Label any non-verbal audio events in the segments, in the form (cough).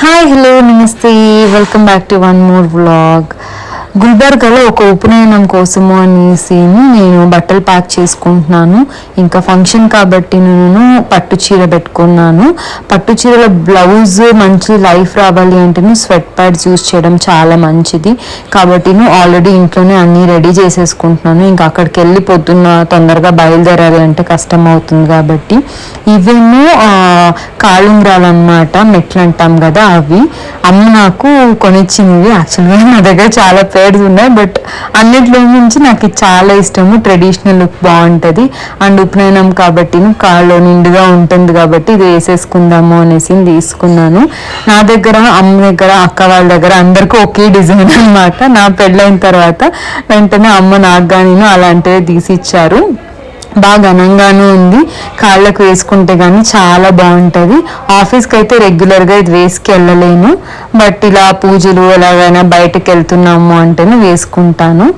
Hi, hello, Namaste. Welcome back to one more vlog. గుల్బర్గాలో ఒక ఉపనయనం కోసము అనేసి నేను బట్టలు ప్యాక్ చేసుకుంటున్నాను. ఇంకా ఫంక్షన్ కాబట్టి నేను పట్టు చీర పెట్టుకున్నాను. పట్టు చీరల బ్లౌజ్ మంచి లైఫ్ రావాలి అంటే స్వెట్ ప్యాడ్స్ యూస్ చేయడం చాలా మంచిది. కాబట్టి నేను ఆల్రెడీ ఇంట్లోనే అన్నీ రెడీ చేసేసుకుంటున్నాను. ఇంకా అక్కడికి వెళ్ళి పొద్దున్న తొందరగా బయలుదేరాలి అంటే కష్టం అవుతుంది కాబట్టి. ఇవేమో కాళుంగ్రాలు అనమాట మెట్లు అంటాం కదా అవి. అమ్మ నాకు కొనిచ్చింది యాక్చువల్గా నా దగ్గర చాలా పేర్స్ ఉన్నాయి బట్ అన్నిట్లో నుంచి నాకు చాలా ఇష్టము. ట్రెడిషనల్ లుక్ బాగుంటుంది. అండ్ ఉపనయనం కాబట్టి కాళ్ళు నిండుగా ఉంటుంది కాబట్టి ఇది వేసేసుకుందాము అనేసి తీసుకున్నాను. నా దగ్గర అమ్మ దగ్గర అక్క వాళ్ళ దగ్గర అందరికీ ఒకే డిజైన్ అనమాట నా పెళ్ళైన తర్వాత వెంటనే అమ్మ నాకు కానీ అలాంటివి తీసి ఇచ్చారు బాగా ఘనంగానూ ఉంది. కాళ్ళకు వేసుకుంటే కానీ చాలా బాగుంటుంది. ఆఫీస్కి అయితే రెగ్యులర్గా ఇది వేసుకు వెళ్ళలేను బట్ ఇలా పూజలు ఎలాగైనా బయటకు వెళ్తున్నాము అంటేనే వేసుకుంటాను.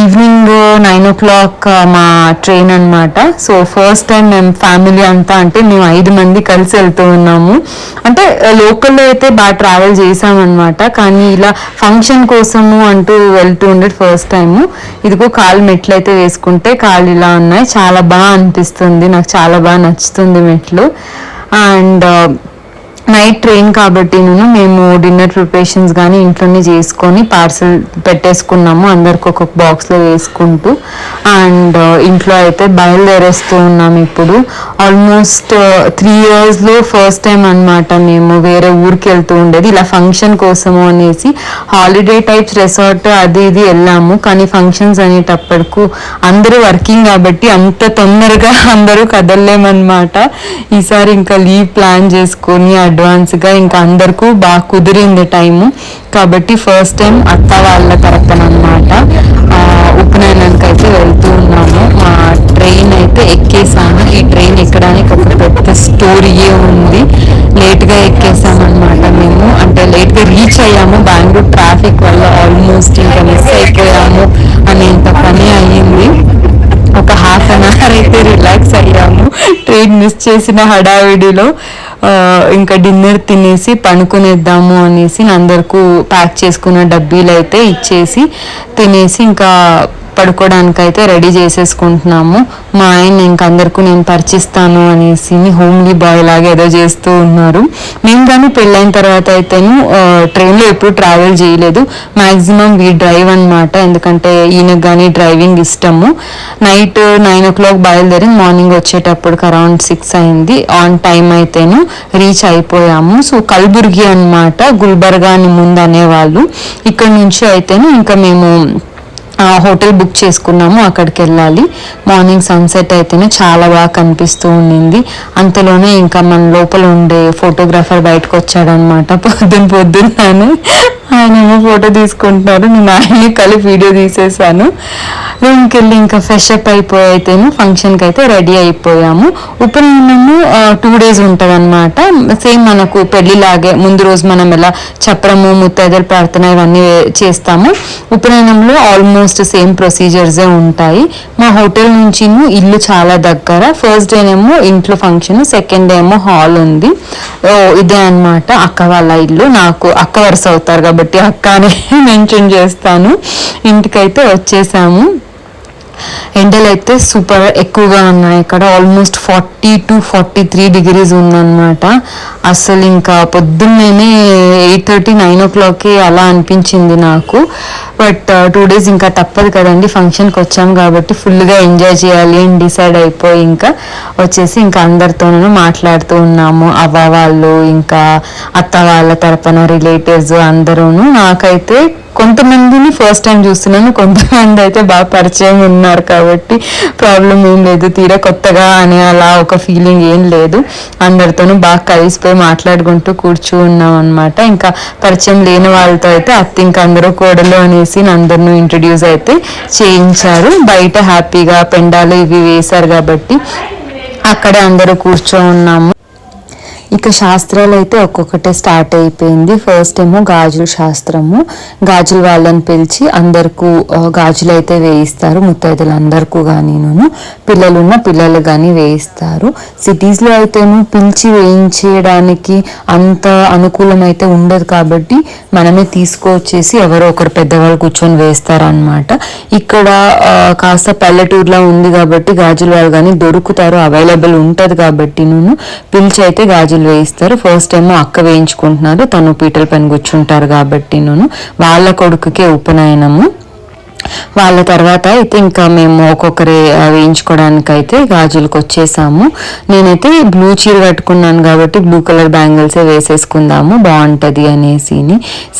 ఈవినింగ్ నైన్ ఓ క్లాక్ మా ట్రైన్ అనమాట సో ఫస్ట్ టైం మేము ఫ్యామిలీ అంతా అంటే మేము ఐదు మంది కలిసి వెళ్తూ ఉన్నాము. అంటే లోకల్లో అయితే బాగా ట్రావెల్ చేసామన్నమాట కానీ ఇలా ఫంక్షన్ కోసము అంటూ వెళ్తూ ఉండేది ఫస్ట్ టైము ఇదిగో కాలు మెట్లు అయితే వేసుకుంటే కాళ్ళు ఇలా ఉన్నాయి. చాలా బాగా అనిపిస్తుంది. నాకు చాలా బాగా నచ్చుతుంది మెట్లు. అండ్ నైట్ ట్రైన్ కాబట్టి నేను మేము డిన్నర్ ప్రిపరేషన్స్ కానీ ఇంట్లోనే చేసుకొని పార్సల్ పెట్టేసుకున్నాము. అందరికి ఒక్కొక్క బాక్స్లో వేసుకుంటూ. అండ్ ఇంట్లో అయితే బయలుదేరేస్తూ ఉన్నాము ఇప్పుడు. ఆల్మోస్ట్ త్రీ ఇయర్స్లో ఫస్ట్ టైం అనమాట మేము వేరే ఊరికి వెళ్తూ ఉండేది. ఇలా ఫంక్షన్ కోసము అనేసి హాలిడే టైప్స్ రిసార్ట్ అది ఇది వెళ్ళాము. కానీ ఫంక్షన్స్ అనేటప్పటికు అందరూ వర్కింగ్ కాబట్టి అంత తొందరగా (laughs) అందరూ కదలలేమన్నమాట. ఈసారి ఇంకా లీవ్ ప్లాన్ చేసుకొని అడ్వాన్స్గా ఇంకా అందరికీ బాగా కుదిరింది టైము. కాబట్టి ఫస్ట్ టైం అత్త వాళ్ళ తరపున అనమాట ఉపనయనానికి అయితే వెళ్తూ ఉన్నాము. మా ట్రైన్ అయితే ఎక్కేసాను ఈ ట్రైన్ ఎక్కడానికి ఒక పెద్ద స్టోరీయే ఉంది. లేట్గా ఎక్కేసామన్నమాట మేము. అంటే లేట్గా రీచ్ అయ్యాము. బెంగళూరు ట్రాఫిక్ వల్ల ఆల్మోస్ట్ ఇంకా మిస్ అయిపోయాము అనేంత పని అయ్యింది. ఒక హాఫ్ అన్ అవర్ అయితే రిలాక్స్ అయ్యాము. ట్రైన్ మిస్ చేసిన హడావిడిలో. ఇంకా డిన్నర్ తినేసి పనుకునేద్దాము అనేసి అందరికీ ప్యాక్ చేసుకున్న డబ్బీలు అయితే ఇచ్చేసి తినేసి ఇంకా పడుకోవడానికి అయితే రెడీ చేసేసుకుంటున్నాము. మా ఆయన ఇంక అందరికీ నేను పరిచిస్తాను అనేసి హోమ్లీ బాయ్ లాగా ఏదో చేస్తూ ఉన్నారు. మేము కానీ పెళ్ళైన తర్వాత అయితేను ట్రైన్లో ఎప్పుడు ట్రావెల్ చేయలేదు. మ్యాక్సిమం వీ డ్రైవ్ అనమాట ఎందుకంటే ఈయనకు కానీ డ్రైవింగ్ ఇష్టము. నైట్ నైన్ ఓ క్లాక్ బయలుదేరి మార్నింగ్ వచ్చేటప్పటికి అరౌండ్ సిక్స్ అయింది. ఆన్ టైం అయితేను రీచ్ అయిపోయాము. సో కల్బుర్గి అనమాట గుల్బర్గా అని ముందు అనేవాళ్ళు. ఇక్కడ నుంచి అయితేను ఇంకా మేము హోటల్ బుక్ చేసుకున్నాము అక్కడికి వెళ్ళాలి మార్నింగ్ సన్సెట్ అయితేనే చాలా బాగా కనిపిస్తూ ఉండింది. అంతలోనే ఇంకా మన లోపల ఉండే ఫోటోగ్రాఫర్ బయటకు వచ్చాడనమాట (laughs) పొద్దున్న పొద్దున్నాను ఆయన ఏమో ఫోటో తీసుకుంటున్నారు. నేను ఆయన్ని కలిపి వీడియో తీసేసాను రూమ్కి వెళ్ళి ఇంకా ఫ్రెష్ అప్ అయిపోయి అయితేను ఫంక్షన్కి అయితే రెడీ అయిపోయాము. ఉపనయనము టూ డేస్ ఉంటుంది అనమాట సేమ్ మనకు పెళ్ళిలాగే ముందు రోజు మనం ఎలా చప్రము ముత్తైదల ప్రార్థన ఇవన్నీ చేస్తాము. ఉపనయనంలో ఆల్మోస్ట్ సేమ్ ప్రొసీజర్సే ఉంటాయి. మా హోటల్ నుంచి ఇల్లు చాలా దగ్గర. ఫస్ట్ డేనేమో ఇంట్లో ఫంక్షన్ సెకండ్ డే ఏమో హాల్ ఉంది. ఇదే అనమాట అక్క వాళ్ళ ఇల్లు. నాకు అక్క వరుస అవుతారు కాబట్టి అక్క అని (laughs) మెన్షన్ చేస్తాను. ఇంటికైతే వచ్చేసాము. ఎండలు అయితే సూపర్ ఎక్కువగా ఉన్నాయి. ఇక్కడ almost forty two forty three degrees ఉందన్నమాట. అసలు ఇంకా పొద్దున్నే ఎయిట్ థర్టీ నైన్ ఓ క్లాక్కి అలా అనిపించింది నాకు. బట్ టూ డేస్ ఇంకా తప్పదు కదండి. ఫంక్షన్కి వచ్చాం కాబట్టి ఫుల్గా ఎంజాయ్ చేయాలి అని డిసైడ్ అయిపోయి ఇంకా వచ్చేసి ఇంకా అందరితోనూ మాట్లాడుతూ ఉన్నాము. అవ్వ వాళ్ళు ఇంకా అత్త వాళ్ళ తరపున రిలేటివ్స్ అందరూ నాకైతే కొంతమందిని ఫస్ట్ టైం చూస్తున్నాను కొంతమంది అయితే బాగా పరిచయం ఉన్నారు కాబట్టి ప్రాబ్లం ఏం లేదు. తీరా కొత్తగా అని అలా ఒక ఫీలింగ్ ఏం లేదు. అందరితోనూ బాగా కలిసిపోయి మాట్లాడుకుంటూ కూర్చు ఉన్నాం అనమాట ఇంకా పరిచయం లేని వాళ్ళతో అయితే అత్త ఇంకా అందరూ కోడలు అనేసి అందరినూ ఇంట్రడ్యూస్ అయితే చేయించారు. బయట హ్యాపీగా పెండాలు ఇవి వేశారు కాబట్టి అక్కడే అందరూ కూర్చో ఉన్నాము. ఇక శాస్త్రాలు అయితే ఒక్కొక్కటే స్టార్ట్ అయిపోయింది. ఫస్ట్ ఏమో గాజుల శాస్త్రము. గాజుల వాళ్ళని పిలిచి అందరికీ గాజులు అయితే వేయిస్తారు. ముత్తైదులందరికీ కానీను కానీ పిల్లలున్న పిల్లలు కానీ వేయిస్తారు. సిటీస్లో అయితేను పిలిచి వేయించేయడానికి అంత అనుకూలం అయితే ఉండదు కాబట్టి మనమే తీసుకొచ్చేసి ఎవరో ఒకరు పెద్దవాళ్ళు కూర్చొని వేస్తారనమాట ఇక్కడ కాస్త పల్లెటూరులో ఉంది కాబట్టి గాజుల వాళ్ళు కానీ దొరుకుతారు అవైలబుల్ ఉంటుంది కాబట్టి నేను పిలిచి అయితే గాజులు వేయిస్తారు ఫస్ట్ టైం అక్క వేయించుకుంటున్నారు. తను పీటల పైన కూర్చుంటారు కాబట్టి నేను వాళ్ళ కొడుకుకే ఉపనయనము. వాళ్ళ తర్వాత అయితే ఇంకా మేము ఒక్కొక్కరి వేయించుకోవడానికి అయితే గాజులకు వచ్చేసాము నేనైతే బ్లూ చీర కట్టుకున్నాను కాబట్టి బ్లూ కలర్ బ్యాంగిల్సే వేసేసుకుందాము బాగుంటుంది అనేసి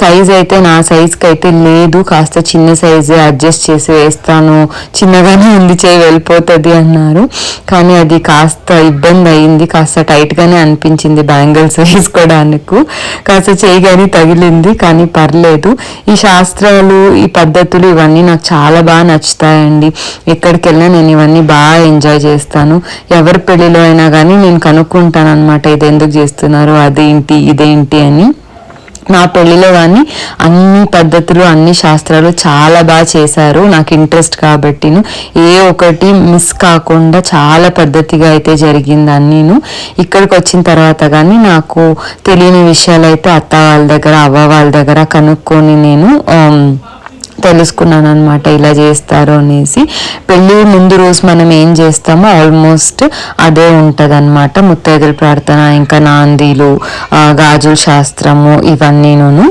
సైజ్ అయితే నా సైజ్కి అయితే లేదు కాస్త చిన్న సైజే అడ్జస్ట్ చేసి వేస్తాను. చిన్నగానే ఉంది చేయి వెళ్ళిపోతుంది అన్నారు. కానీ అది కాస్త ఇబ్బంది అయింది కాస్త టైట్గానే అనిపించింది బ్యాంగిల్స్ (laughs) వేసుకోవడానికి కాస్త చేయి కానీ తగిలింది కానీ పర్లేదు. ఈ శాస్త్రాలు ఈ పద్ధతులు ఇవన్నీ నాకు చాలా బాగా నచ్చుతాయండి. ఎక్కడికి వెళ్ళినా నేను ఇవన్నీ బాగా ఎంజాయ్ చేస్తాను. ఎవరి పెళ్ళిలో అయినా కానీ నేను కనుక్కుంటాను అనమాట ఇది ఎందుకు చేస్తున్నారు? అదేంటి ఇదేంటి అని. నా పెళ్ళిలో కానీ అన్ని పద్ధతులు అన్ని శాస్త్రాలు చాలా బాగా చేశారు. నాకు ఇంట్రెస్ట్ కాబట్టి ఏ ఒకటి మిస్ కాకుండా చాలా పద్ధతిగా అయితే జరిగింది అన్నీను ఇక్కడికి వచ్చిన తర్వాత కానీ నాకు తెలియని విషయాలు అయితే అత్త వాళ్ళ దగ్గర అవ్వ వాళ్ళ దగ్గర కనుక్కొని నేను తెలుసుకున్నాను అనమాట ఇలా చేస్తారు అనేసి. పెళ్ళి ముందు రోజు మనం ఏం చేస్తామో ఆల్మోస్ట్ అదే ఉంటుంది అనమాట ముత్తైదుల ప్రార్థన ఇంకా నాందీలు గాజుల శాస్త్రము ఇవన్నీను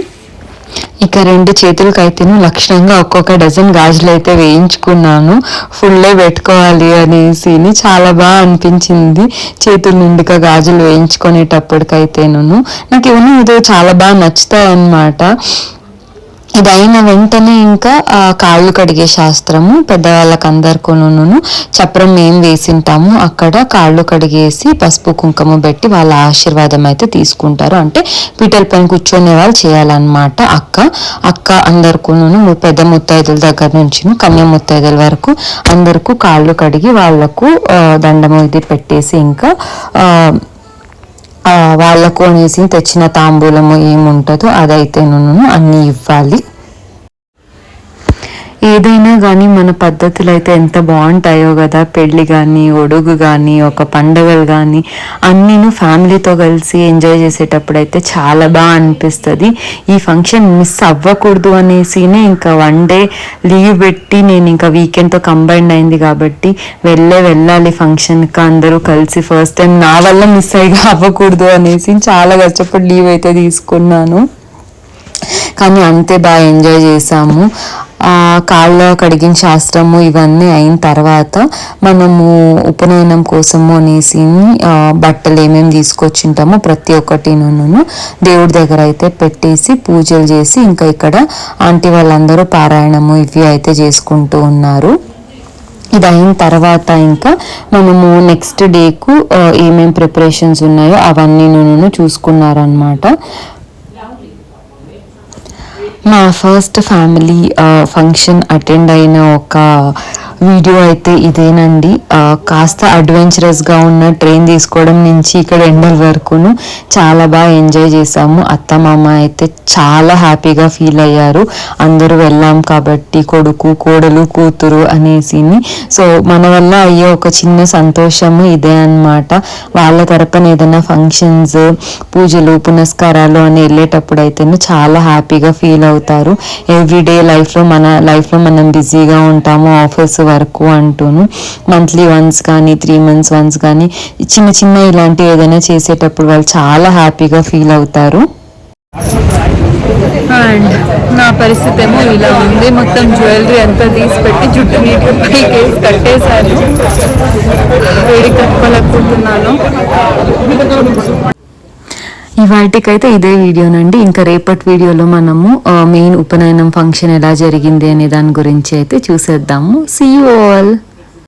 ఇక రెండు చేతులకైతేను లక్షణంగా ఒక్కొక్క డజన్ గాజులు అయితే వేయించుకున్నాను. ఫుల్లే పెట్టుకోవాలి అనేసి చాలా బాగా అనిపించింది. చేతుల నిండుగా గాజులు వేయించుకునేటప్పటికైతేను నాకు ఇవన్నీ ఇదో చాలా బాగా నచ్చుతాయి అన్నమాట ఇది అయిన వెంటనే ఇంకా ఆ కాళ్ళు కడిగే శాస్త్రము పెద్దవాళ్ళకి అందరికూను చప్రం ఏం వేసింటాము అక్కడ కాళ్ళు కడిగేసి పసుపు కుంకుమ పెట్టి వాళ్ళ ఆశీర్వాదం అయితే తీసుకుంటారు. అంటే పీటల పైన కూర్చొనే వాళ్ళు చేయాలన్నమాట అక్క. అక్క అందరికూను పెద్ద ముత్తైదుల దగ్గర నుంచి కన్య ముత్తైదుల వరకు అందరికీ కాళ్ళు కడిగి వాళ్ళకు దండము ఇది పెట్టేసి ఇంకా ఆ, వాళ్ళకు అనేసి తెచ్చిన తాంబూలము ఏముంటుందో అదైతేను అన్నీ ఇవ్వాలి. ఏదైనా కానీ మన పద్ధతులు అయితే ఎంత బాగుంటాయో కదా పెళ్ళి కానీ ఒడుగు కానీ ఒక పండగలు కానీ అన్నీను ఫ్యామిలీతో కలిసి ఎంజాయ్ చేసేటప్పుడు అయితే చాలా బాగా అనిపిస్తుంది. ఈ ఫంక్షన్ మిస్ అవ్వకూడదు అనేసినే ఇంకా వన్ డే లీవ్ పెట్టి నేను ఇంకా వీకెండ్తో కంబైన్ అయింది కాబట్టి వెళ్ళే వెళ్ళాలి ఫంక్షన్కి అందరూ కలిసి ఫస్ట్ టైం నా వల్ల మిస్ అయ్యి అవ్వకూడదు అనేసి చాలా కష్టపడి లీవ్ అయితే తీసుకున్నాను. కానీ అంతే బాగా ఎంజాయ్ చేసాము. కాళ్ళలో కాళ్ళ కడిగిన శాస్త్రము ఇవన్నీ అయిన తర్వాత మనము ఉపనయనం కోసము అనేసి బట్టలు ఏమేమి తీసుకొచ్చింటామో ప్రతి ఒక్కటి దేవుడి దగ్గర అయితే పెట్టేసి పూజలు చేసి ఇంకా ఇక్కడ ఆంటీ వాళ్ళందరూ పారాయణము ఇవి అయితే చేసుకుంటూ ఉన్నారు. ఇది అయిన తర్వాత ఇంకా మనము నెక్స్ట్ డేకు ఏమేమి ప్రిపరేషన్స్ ఉన్నాయో అవన్నీ నేను చూసుకున్నారనమాట మా ఫస్ట్ ఫ్యామిలీ ఫంక్షన్ అటెండ్ అయిన ఒక వీడియో అయితే ఇదేనండి. కాస్త అడ్వెంచరస్గా ఉన్న ట్రైన్ తీసుకోవడం నుంచి ఇక్కడ ఎండల వరకును చాలా బాగా ఎంజాయ్ చేసాము అత్త మామ అయితే చాలా హ్యాపీగా ఫీల్ అయ్యారు. అందరూ వెళ్ళాం కాబట్టి కొడుకు కోడలు కూతురు అనేసి సో మన వల్ల అయ్యే ఒక చిన్న సంతోషము ఇదే అన్నమాట. వాళ్ళ తరపున ఏదైనా ఫంక్షన్స్ పూజలు పునస్కారాలు అని వెళ్ళేటప్పుడు అయితేనే చాలా హ్యాపీగా ఫీల్ అవుతారు. ఎవ్రీడే లైఫ్లో మన లైఫ్లో మనం బిజీగా ఉంటాము ఆఫీస్ వరకు అంటూను మంత్లీ వన్స్ కానీ త్రీ మంత్స్ వన్స్ కానీ చిన్న చిన్న ఇలాంటి ఏదైనా చేసేటప్పుడు వాళ్ళు చాలా హ్యాపీగా ఫీల్ అవుతారు. అండ్ నా పరిస్థితి ఏమో ఇలా ఉంది. మొత్తం జ్యువెలరీ అంతా తీసి పెట్టి జుట్టు నీట్గా పైకి కట్టేశాను. వేడి కట్టుకోలేకపోతున్నాను ఇవాటికైతే ఇదే వీడియోనండి. ఇంకా రేపటి వీడియోలో మనము మెయిన్ ఉపనయనం ఫంక్షన్ ఎలా జరిగింది అనే దాని గురించి అయితే చూసేద్దాము. See all